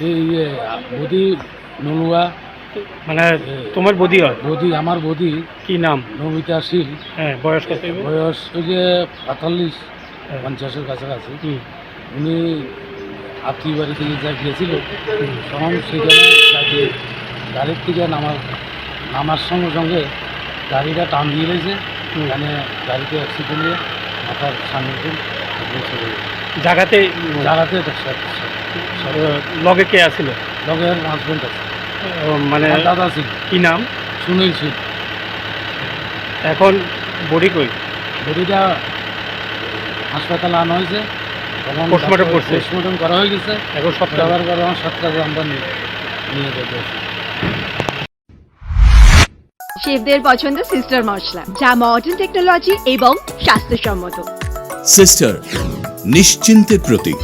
এই বদি নলুয়া মানে তোমার বদি হয়? বদি আমার বদি। কি নাম? নমিতা শীল। হ্যাঁ বয়স কত? বয়স ওই যে আটচল্লিশ হ্যাঁ। পঞ্চাশের কাছাকাছি। উনি আত্মীয় বাড়ি থেকে যা গিয়েছিল তখন সেখানে তাকে গাড়ির থেকে নামার নামার সঙ্গে সঙ্গে গাড়িটা টান দিয়ে রয়েছে এখানে গাড়িতে অ্যাক্সিডেন্ট মাথার সামনে জায়গাতে জায়গাতে লগে কে আছিল? লগের হাজবেন্ড আছে। মানে দাদা ছিল। কি নাম? সুনীল ছিল। এখন বডি কই? বডিটা হাসপাতালে আনা হয়েছে। Postmortem করছে? পোস্টমর্টম করা হয়ে গেছে। এখন সপ্তাহ? যাওয়ার পরে আমার সাতটা আমরা নিয়ে যেতে। শেফদের পছন্দ সিস্টার মশলা যা মডার্ন টেকনোলজি এবং স্বাস্থ্যসম্মত। সিস্টার নিশ্চিন্তের প্রতীক।